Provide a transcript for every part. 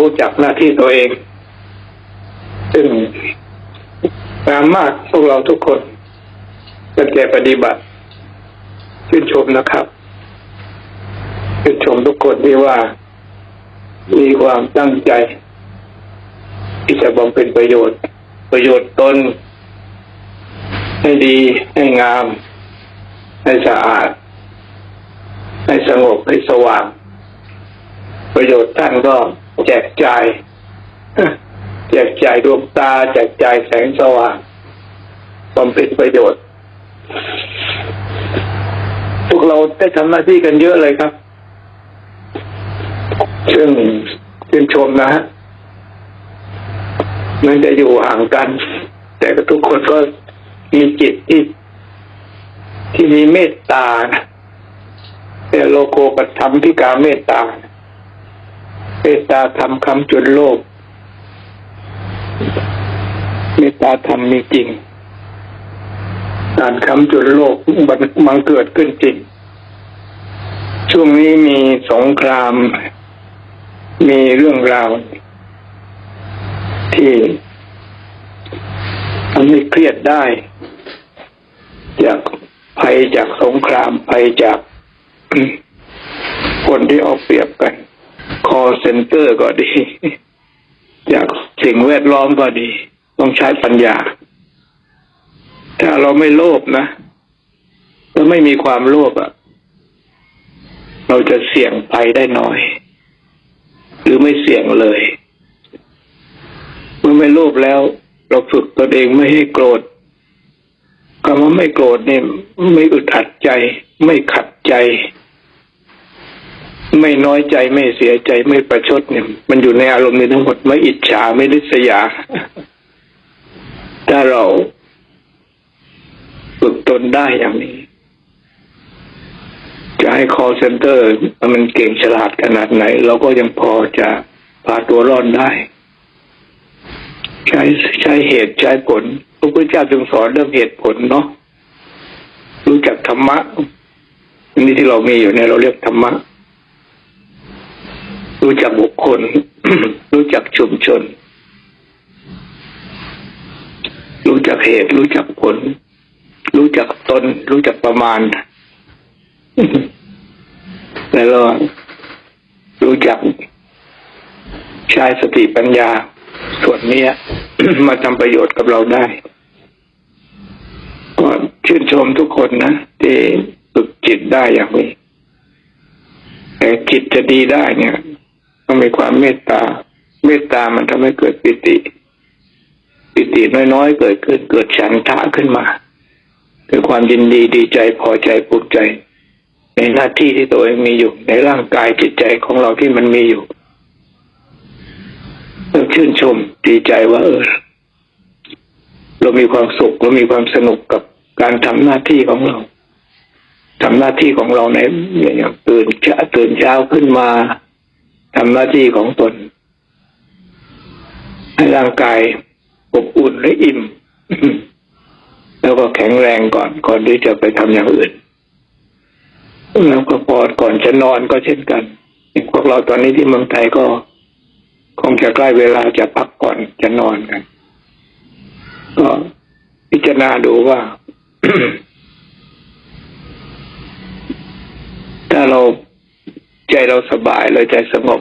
รู้จักหน้าที่ตัวเอง ซึ่งงามมากพวกเราทุกคนตั้งใจปฏิบัติชื่นชมนะครับชื่นชมทุกคนที่ว่า มีความตั้งใจ ที่จะบำเพ็ญประโยชน์ ประโยชน์ตน ให้ดี ให้งาม ให้สะอาด ให้สงบให้สว่าง ประโยชน์ท่านก็ แจกจ่ายแจกจ่ายดวงตา แจกจ่ายแสงสว่างบำเพ็ญประโยชน์ พวกเราได้ทำหน้าที่กันเยอะเลยครับซึ่งชื่นชมนะฮะมันจะอยู่ห่างกัน แต่ทุกคนก็มีจิตที่ที่มีเมตตานะแต่โลโกปัธรรมที่การเมตตา เมตตาทำคำจุนโลก เมตตาธรรมมีจริงการคำจุนโลกมันมันเกิดขึ้นจริง ช่วงนี้มีสงคราม มีเรื่องราว ที่ทำให้เครียดได้ จากภัยจากสงครามภัยจากคนที่เอาเปรียบกัน คอเซนเตอร์ก็ดี จากสิ่งแวดล้อมก็ดี ต้องใช้ปัญญา ถ้าเราไม่โลภนะถ้าไม่มีความโลภอะเราจะเสี่ยงไปได้น้อย หรือไม่เสี่ยงเลยเมื่อไม่โลภแล้ว เราฝึกตนเองไม่ให้โกรธคำว่าไม่โกรธเนี่ยไม่อึดอัดใจ ไม่ขัดใจ ไม่น้อยใจไม่เสียใจไม่ประชดเนี่ย มันอยู่ในอารมณ์นี้ทั้งหมดไม่อิจฉาไม่ริษยา ถ้าเราฝึกตนได้อย่างนี้ จะให้ call center มันเก่งฉลาดขนาดไหน เราก็ยังพอจะพาตัวรอดได้ ใช้ใช้เหตุใช้ผลพระพุทธเจ้าจึงสอนเรื่องเหตุผลเนาะรู้จักธรรมะอันนี้ที่เรามีอยู่เนี่ยเราเรียกธรรมะ รู้จักบุคคล รู้จักชุมชน รู้จักเหตุ รู้จักผล รู้จักตน รู้จักประมาณ แล้วก็รู้จักใช้สติปัญญา ส่วนนี้มาทำประโยชน์กับเราได้ก็ชื่นชมทุกคนนะที่ฝึกจิตได้อย่างนี้แต่จิตจะดีได้เนี่ย ต้องมีความเมตตา เมตตามันทำให้เกิดปิติ ปิติน้อยๆเกิดขึ้นเกิดฉันทะขึ้นมาคือความยินดีดีใจพอใจภูมิใจ ในหน้าที่ที่ตัวเองมีอยู่ ในร่างกายจิตใจของเราที่มันมีอยู่ต้องชื่นชมดีใจว่าเออเรามีความสุขเรามีความสนุกกับการทำหน้าที่ของเราทำหน้าที่ของเราในอย่างตื่นเช้าตื่นเช้าขึ้นมา ทำหน้าที่ของตน ให้ร่างกายอบอุ่นและอิ่ม แล้วก็แข็งแรงก่อนก่อนที่จะไปทำอย่างอื่น แล้วก็พอก่อนจะนอนก็เช่นกันพวกเราตอนนี้ที่เมืองไทยก็คงจะใกล้เวลาจะพักก่อนจะนอนกัน ก็พิจารณาดูว่า ถ้าเรา เราสบายเราใจสงบ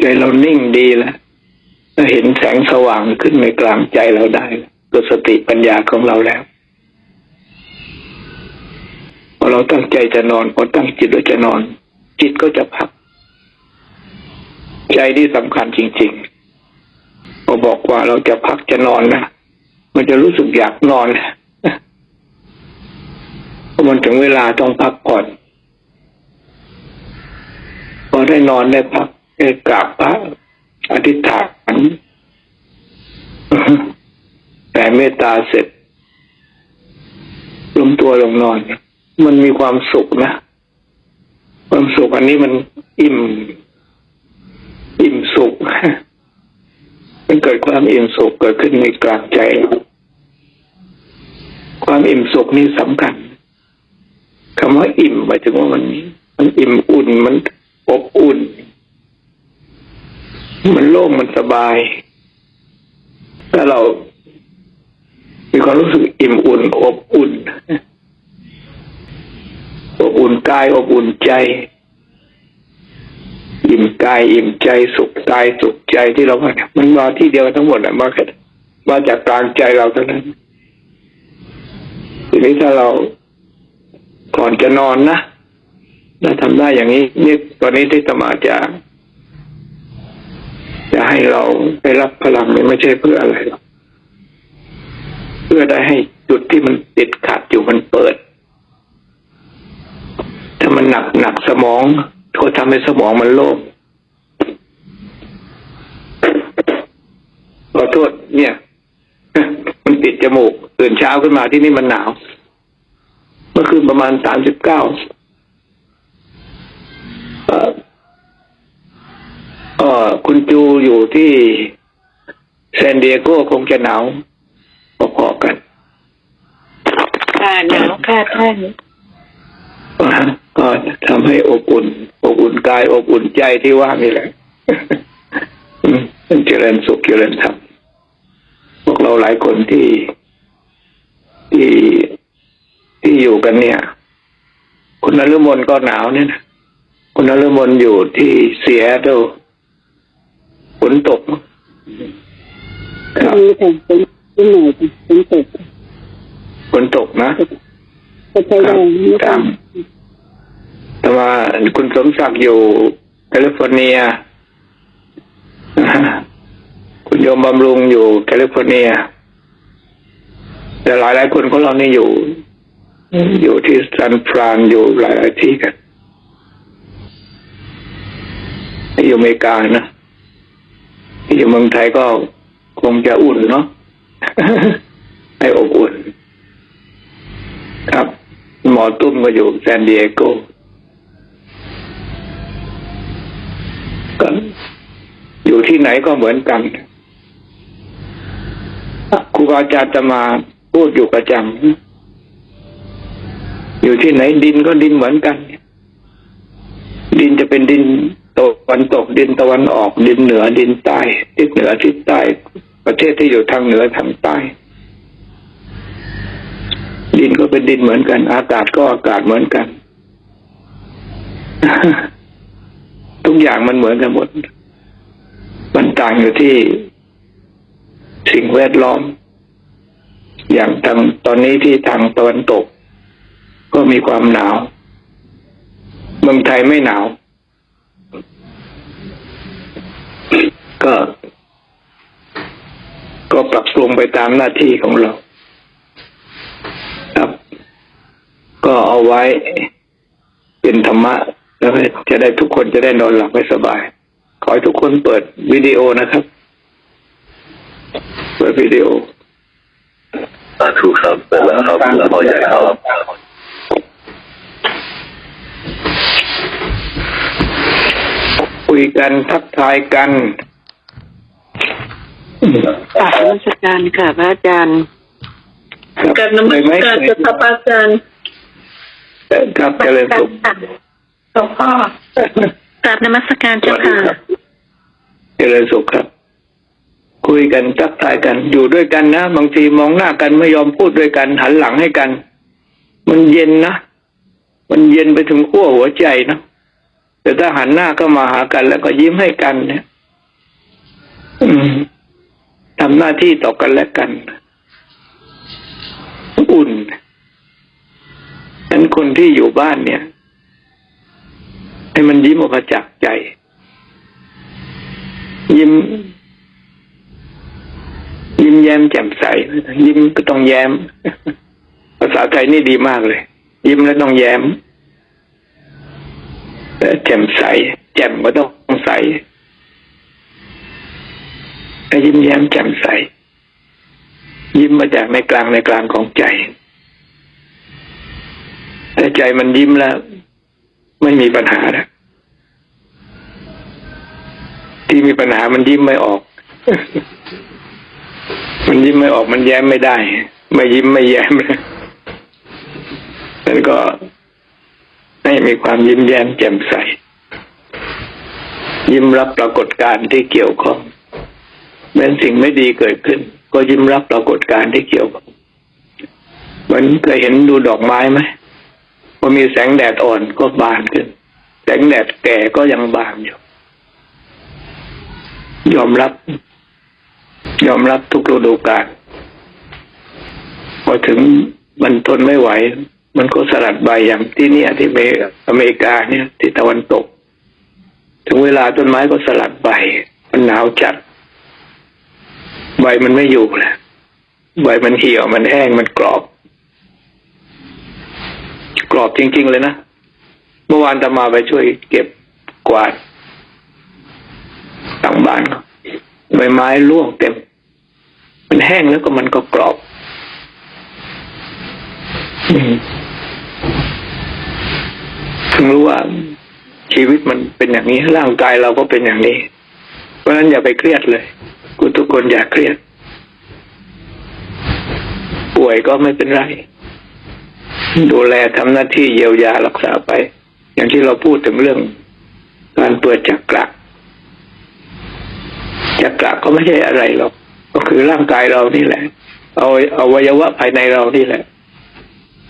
ใจเรานิ่งดีแล้วเห็นแสงสว่างขึ้นในกลางใจเราได้ตัวสติปัญญาของเราแล้วพอเราตั้งใจจะนอนพอตั้งจิตเราจะนอน จิตก็จะพัก ใจที่สำคัญจริงๆพอบอกว่าเราจะพักจะนอนนะมันจะรู้สึกอยากนอนเพราะมันถึงเวลาต้องพักผ่อน ได้นอนได้พักได้กราบพระอธิษฐานแต่เมตตาเสร็จลงตัวลงนอน มันมีความสุขนะความสุขอันนี้มันอิ่ม อิ่มสุข มันเกิดความอิ่มสุขเกิดขึ้นในกลางใจเราความอิ่มสุขนี่สำคัญคำว่าอิ่มหมายถึงว่ามันมันอิ่มอุ่นมัน อบอุ่น มันโล่งมันสบายถ้าเรา มีความรู้สึกอิ่มอุ่น อบอุ่น อบอุ่นกาย อบอุ่นใจ อิ่มกาย อิ่มใจสุขกายสุขใจที่เราว่าเนี่ยมันมาที่เดียวทั้งหมดอะมาแค่มาจากกลางใจเราเท่านั้นทีนี้ถ้าเราก่อนจะนอนนะ ถ้าทำได้อย่างนี้นี่ตอนนี้ที่สมาจะจะให้เราได้รับพลังนี่ไม่ใช่เพื่ออะไรหรอกเพื่อได้ให้จุดที่มันติดขัดอยู่มันเปิด ถ้ามันหนักหนักสมองก็ทำให้สมองมันโล่งขอโทษเนี่ย มันติดจมูกตื่นเช้าขึ้นมาที่นี่มันหนาว เมื่อคืนประมาณสามสิบเก้า คุณจูอยู่ที่แซนดิเอโกคงจะหนาวพอๆกันค่ะหนาวค่ะท่านก็ทำให้อบอุ่น อบอุ่นกายอบอุ่นใจที่ว่านี่แหละอืมเป็นเจริญสุขเจริญธรรมพวกเราหลายคนที่ที่ที่อยู่กันเนี่ย คุณนฤมลก็หนาวเนี่ยนะคุณนฤมลอยู่ที่เสียโด ฝนตกครับมีแต่เป็นที่ไหนเป็นเจ็บฝนตกนะก็ใช้ได้ไม่ครัต้อบงแต่ว่าคุณสมศักดิ์อยู่แคลิฟอร์เนีย คุณโยมบำรุงอยู่แคลิฟอร์เนีย แต่หลายหลายๆคนของเรานี่อยู่ อยู่ที่ซันฟรานอยู่หลายหลายๆที่กัน อยู่อเมริกานะ อยู่เมืองไทยก็คงจะอุ่นเนาะให้อบอุ่น ครับ หมอตุ้มก็อยู่แซนดิเอโกก็อยู่ที่ไหนก็เหมือนกันครูบาอาจารย์จะมาพูดอยู่ประจำอยู่ที่ไหนดินก็ดินเหมือนกัน ดินจะเป็นดิน ตะวันตกดินตะวันออกดินเหนือดินใต้ทิศเหนือทิศใต้ประเทศที่อยู่ทางเหนือทางใต้ ดินก็เป็นดินเหมือนกัน อากาศก็อากาศเหมือนกัน ทุกอย่างมันเหมือนกันหมด มันต่างอยู่ที่สิ่งแวดล้อม อย่างทางตอนนี้ที่ทางตะวันตก ก็มีความหนาว เมืองไทยไม่หนาว ก็ ก็ปรับปรุงไปตามหน้าที่ของเรา ครับ ก็เอาไว้เป็นธรรมะ แล้วจะได้ทุกคนจะได้นอนหลับให้สบาย ขอให้ทุกคนเปิดวิดีโอนะครับ เปิดวิดีโอสาธุครับเป็นแล้วครับแล้วพ่อใหญ่ครับคุยกันทักทายกัน กราบนมัสการค่ะพระอาจารย์ครับการนมัเคสยไหมการเคยจะพระอาจารย์ครับเจริญสุขหลวงพ่อกราบนมัสการสเจ้าวัสดีค่ะครับเจริญสุขครับ คุยกันทักทายกัน อยู่ด้วยกันนะบางทีมองหน้ากันไม่ยอมพูดด้วยกันหันหลังให้กัน มันเย็นนะมันเย็นไปถึงขั้วหัวใจนะแต่ถ้าหันหน้าก็มาหากันแล้วก็ยิ้มให้กันเนี่ย อืม ทำหน้าที่ต่อกันและกันอุ่นนั้นคนที่อยู่บ้านเนี่ย ให้มันยิ้มออกมาจากใจ ยิ้ม ยิ้มแย้มแจ่มใส ยิ้มก็ต้องแย้ม ภาษาไทยนี่ดีมากเลย ยิ้มแล้วต้องแย้มแแจ่มใส แจ่มก็ต้องใส ให้ยิ้มแย้มแจ่มใส ยิ้มมาจากในกลางในกลางของใจ แต่ใจมันยิ้มแล้ว ไม่มีปัญหาแล้วที่มีปัญหามันยิ้มไม่ออก มันยิ้มไม่ออกมันแย้มไม่ได้ ไม่ยิ้มไม่แย้มมันก็ให้มีความยิ้มแย้มแจ่มใส ยิ้มรับปรากฏการณ์ที่เกี่ยวข้อง แม้นสิ่งไม่ดีเกิดขึ้น ก็ยิ้มรับปรากฏการณ์ที่เกี่ยวข้องเหมือนเคยเห็นดูดอกไม้ไหมพอมีแสงแดดอ่อนก็บานขึ้น แสงแดดแก่ก็ยังบานอยู่ ยอมรับ ยอมรับทุกฤดูกาลพอถึงมันทนไม่ไหว มันก็สลัดใบอย่างที่เนี่ยที่เมอเมริกาเนี่ย ที่ตะวันตก ถึงเวลาต้นไม้ก็สลัดใบ มันหนาวจัด ใบมันไม่อยู่แล้วใบมันเหี่ยวมันแห้งมันกรอบ กรอบจริง ๆ เลยนะ เมื่อวานตามาไปช่วยเก็บกวาดต่างบ้านใบไม้ร่วงเต็ม มันแห้งแล้วก็มันก็กรอบถึงรู้ว่าชีวิตมันเป็นอย่างนี้ร่างกายเราก็เป็นอย่างนี้ เพราะฉะนั้นอย่าไปเครียดเลย กูทุกคนอย่าเครียด ป่วยก็ไม่เป็นไร ดูแลทำหน้าที่เยียวยารักษาไป อย่างที่เราพูดถึงเรื่อง การเปิดจักระจักระก็ไม่ใช่อะไรหรอก ก็คือร่างกายเรานี่แหละ เอาเอาวัยวะภายในเรานี่แหละ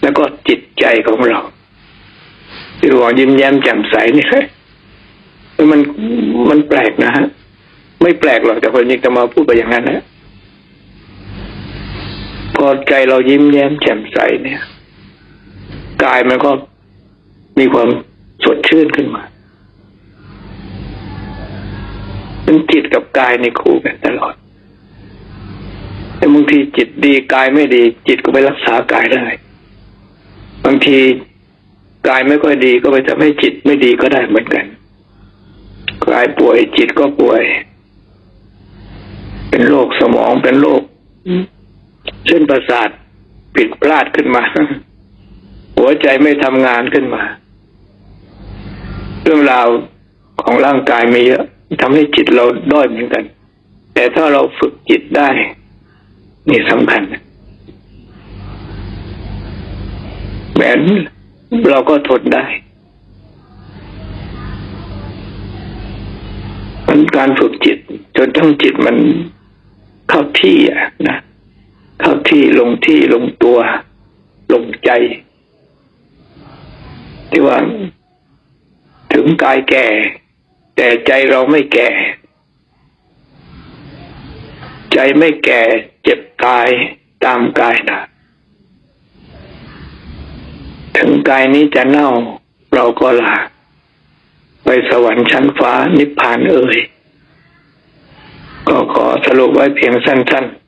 แล้วก็จิตใจของเราที่หลวงยิ้มแย้มแจ่มใสนี่แหละมันมันแปลกนะฮะ ไม่แปลกหรอกแต่คนยิ่งจะมาพูดไปอย่างนั้นนะพอใจเรายิ้มแย้มแจ่มใสเนี่ยกายมันก็มีความสดชื่นขึ้นมาเป็นจิตกับกายในคู่กันตลอด แต่บางทีจิตดีกายไม่ดี จิตก็ไปรักษากายได้บางทีกายไม่ค่อยดีก็ไปทำให้จิตไม่ดีก็ได้เหมือนกันกายป่วยจิตก็ป่วย เป็นโรคสมองเป็นโรคเส้นประสาทผิดพลาดขึ้นมา หัวใจไม่ทำงานขึ้นมา เรื่องราวของร่างกายมีเยอะทำให้จิตเราด้อยเหมือนกัน แต่ถ้าเราฝึกจิตได้ นี่สำคัญแหวนเราก็ทนได้มันการฝึกจิต จนทั้งจิตมัน เข้าที่อะนะเข้าที่ลงที่ลงตัว ลงใจ ที่ว่า ถึงกายแก่ แต่ใจเราไม่แก่ ใจไม่แก่เจ็บกายตามกายนะถึงกายนี้จะเน่าเราก็ลาไปสวรรค์ชั้นฟ้านิพพานเอ่ย ขอสรุปไว้เพียงสั้นๆ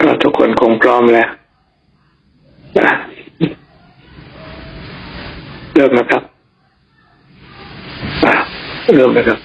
ก็ทุกคนคงพร้อมแล้วนะเริ่มนะครับเริ่มนะครับ